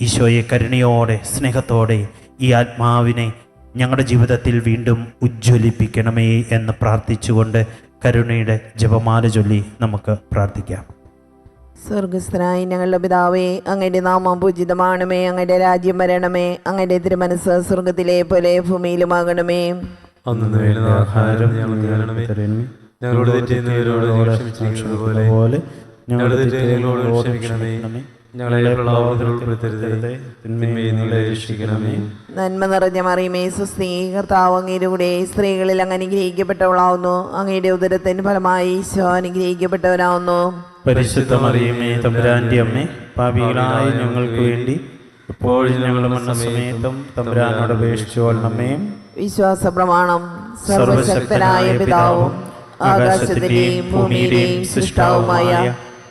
ഈശോയെ കരുണയോടെ സ്നേഹത്തോടെ ഈ ആത്മാവിനെ ഞങ്ങളുടെ ജീവിതത്തിൽ വീണ്ടും ഉജ്ജ്വലിപ്പിക്കണമേ എന്ന് പ്രാർത്ഥിച്ചുകൊണ്ട് കരുണയുടെ ജപമാല ചൊല്ലി നമുക്ക് പ്രാർത്ഥിക്കാം. സ്വർഗസ്ഥനായി ഞങ്ങളുടെ പിതാവേ അങ്ങയുടെ നാമം പൂജിതമാണമേ അങ്ങയുടെ രാജ്യം വരണമേ അങ്ങയുടെ തിരുമനസ് സ്വർഗത്തിലെ പോലെ ഭൂമിയിലുമാകണമേ. ആഹാരം ഞങ്ങളോട് തെറ്റുന്നവരോട് ഞങ്ങളുടെ തെറ്റുകളോട് ക്ഷമിക്കണമേ. ഞങ്ങളെ പ്രലോഭനത്തിൽ ഉൾപ്പെടുത്തരുതേ. തിന്മയെ നിങ്ങളെ രക്ഷിക്കണമേ. നന്മ നിറഞ്ഞ മറിയമേ സുസ്ഥീ കർത്താവ് അങ്ങയുടെ കൂടെ സ്ത്രീകളിൽ അങ്ങ് അനുഗ്രഹിക്കപ്പെട്ടവളാവുന്നു. അങ്ങയുടെ ഉദരത്തിന് ഫലമായി ഈശോ അനുഗ്രഹിക്കപ്പെട്ടവനാവുന്നു. പരിശുദ്ധ മറിയമേ തമ്പുരാന്റെ അമ്മേ പാപികളായ ഞങ്ങൾക്ക് വേണ്ടി എപ്പോഴും ഞങ്ങളുടെ മരണസമയത്തും തമ്പുരാനോട് അപേക്ഷിച്ചു കൊള്ളണമേ വിശ്വാസ പ്രമാണം സർവശക്തനായ പിതാവും ആകാശത്തിന്റെയും ഭൂമിയുടെയും സൃഷ്ടാവുമായ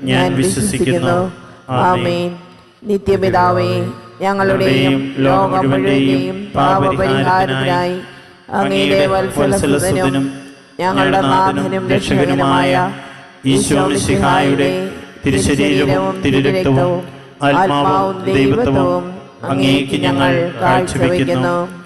ഞാൻ വിശ്വസിക്കുന്നു. ആമേൻ. നിത്യപിതാവേ ഞങ്ങളുടെയും ലോകം മുഴുവന്റെയും പാപപരിഹാരത്തിനായി അങ്ങയുടെ വത്സലസുതനും ഞങ്ങളുടെ നാഥനും രക്ഷകനുമായ ഈശോ മിശിഹായുടെ തിരുശരീരവും തിരുരക്തവും ആത്മാവും ദൈവത്വവും അങ്ങേക്ക് ഞങ്ങൾ കാഴ്ചവെക്കുന്നു.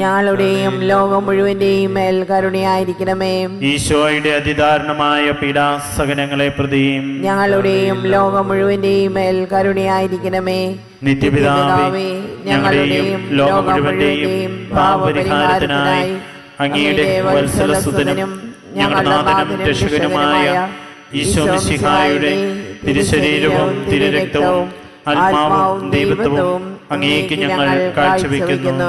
ഞങ്ങളുടെയും ലോകം മുഴുവന്റെയും മേൽ കരുണയായിരിക്കണമേ. ഈശോയുടെ അതിദാരണമായ പീഡാസകനങ്ങളെ പ്രതിയും ഞങ്ങളുടെയും ലോകം മുഴുവന്റെയും മേൽ കരുണയായിരിക്കണമേ. നിത്യപിതാവേ ഞങ്ങളുടെയും ലോകം മുഴുവന്റെയും പാപപരിഹാരത്തിനായി അങ്ങയുടെ വത്സലസുതനും ഞങ്ങളുടെ നാഥനും രക്ഷകനുമായ ഈശോ മിശിഹായുടെ തിരുശരീരവും തിരുരക്തവും ആത്മാവും ദൈവത്വവും അങ്ങേക്ക് ഞങ്ങൾ കാഴ്ചവെക്കുന്നു.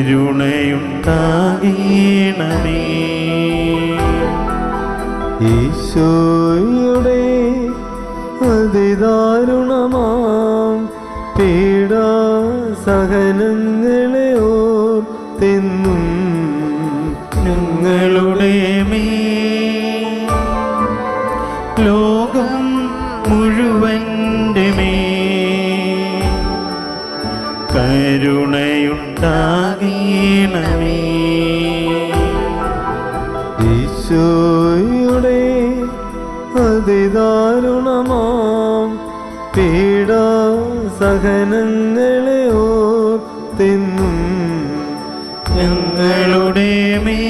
കരുണയുണ്ടാകണമേ. ഈശോയുടെ അതിദാരുണമാം പീഡാ സഹനങ്ങളെ ഓർത്തെന്നും ഞങ്ങളുടെ മേൽ ഞങ്ങളുടെ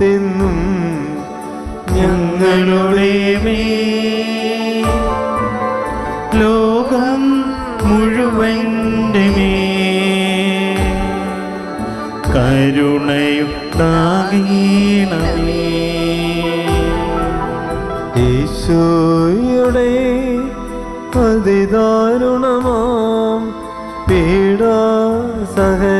ഓർത്തെന്നും ഞങ്ങളുടെ ലോകം മുഴുവന്റെ മേ. കരുണയുണ്ടാകണമേ അതിദാരുണമാം പീഡാ സഹനങ്ങളെ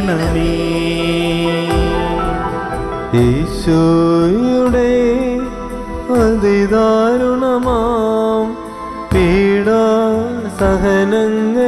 കരുണയുണ്ടാകണമേ ഈശോയുടെ അതിദാരുണമാം പീഡാ സഹനങ്ങളെ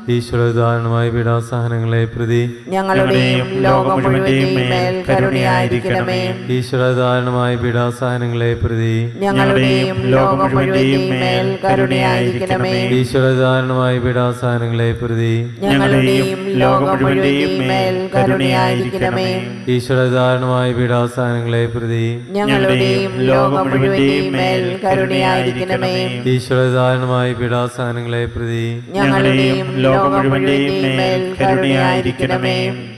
ഈശ്വരദാരണമായ പീഡാസഹനങ്ങളെ പ്രതി ഞങ്ങളുടെയും ലോകം മുഴുവന്റെയും മേൽ കരുണയായിരിക്കണമേ. ഈശ്വരദാനമായി പീഡാസഹനങ്ങളെ പ്രതി ഞങ്ങളുടെയും ലോകം മുഴുവന്റെയും മേൽ കരുണയായിരിക്കണമേ. ഈശ്വരദാനമായി പീഡാസഹനങ്ങളെ പ്രതി ഞങ്ങളുടെയും ലോകം മുഴുവന്റെയും മേൽ കരുണയായിരിക്കണമേ. ഈശ്വരദാനമായി പീഡാസഹനങ്ങളെ പ്രതി ഞങ്ങളുടെയും ലോകം മുഴുവന്റെയും മേൽ കരുണയായിരിക്കണമേ. ഈശ്വരദാനമായി പീഡാസഹനങ്ങളെ പ്രതി ഞങ്ങളുടെയും ലോകം മുഴുവന്റെയും മേൽ കരുണയായിരിക്കണമേ.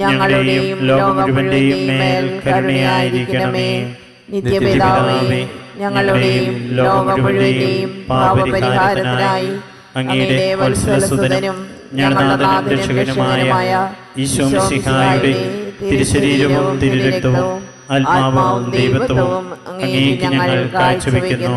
ഞങ്ങളുടെയും ലോകം മുഴുവന്റെയും മേൽ കരുണയായിരിക്കണമേ. നിത്യപിതാവേ ഞങ്ങളുടെയും ലോകം മുഴുവന്റെയും പാപപരിഹാരത്തിനായി അങ്ങയുടെ വത്സലസുതനും ഞങ്ങളുടെ രക്ഷകനുമായ ഈശോ മിശിഹായുടെ തിരുശരീരവും തിരുരക്തവും ആത്മാവും ദൈവത്വവും അങ്ങേക്ക് ഞങ്ങൾ കാഴ്ചവെക്കുന്നു.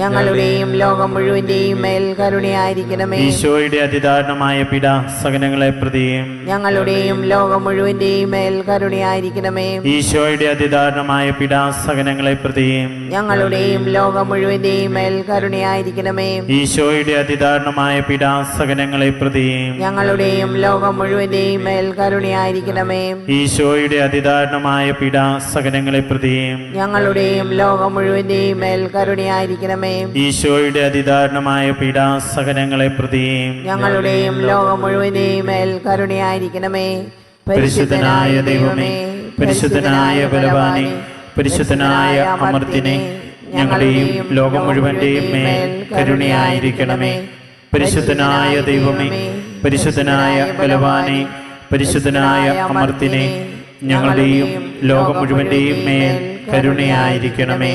ഞങ്ങളുടെയും ലോകം മുഴുവന്റെയും മേൽ കരുണയായിരിക്കണമേ. ഈശോയുടെ അതിദാരുണമായ സകനങ്ങളെ പ്രതി ഞങ്ങളുടെയും ലോകം മുഴുവന്റെയും മേൽ കരുണയായിരിക്കണമേ. ഈശോയുടെ അതിദാരുണമായ സകനങ്ങളെ പ്രതി ഞങ്ങളുടെയും ലോകം മുഴുവന്റെയും മേൽ കരുണയായിരിക്കണമേ. ഈശോയുടെ അതിദാരുണമായ സകനങ്ങളെ പ്രതി ഞങ്ങളുടെയും ലോകം മുഴുവന്റെയും മേൽ കരുണയായിരിക്കണമേ. ഈശോയുടെ അതിദാരുണമായ സകനങ്ങളെ പ്രതി ഞങ്ങളുടെയും ലോകം മുഴുവന്റെയും മേൽ കരുണയായിരിക്കണമേ ഈശോയുടെ അതിദാരണമായ പീഡാസഹനങ്ങളെ പ്രതിയും ഞങ്ങളുടെയും ലോകം മുഴുവനെയും മേൽ കരുണയായിരിക്കണമേ. പരിശുദ്ധനായ ദൈവമേ പരിശുദ്ധനായ ബലവാനെ പരിശുദ്ധനായ അമർത്തിനെ ഞങ്ങളുടെയും ലോകം മുഴുവന്റെയും മേൽ കരുണയായിരിക്കണമേ. പരിശുദ്ധനായ ദൈവമേ പരിശുദ്ധനായ ബലവാനെ പരിശുദ്ധനായ അമർത്തിനെ ഞങ്ങളുടെയും ലോകം മുഴുവന്റെയും മേൽ കരുണയായിരിക്കണമേ.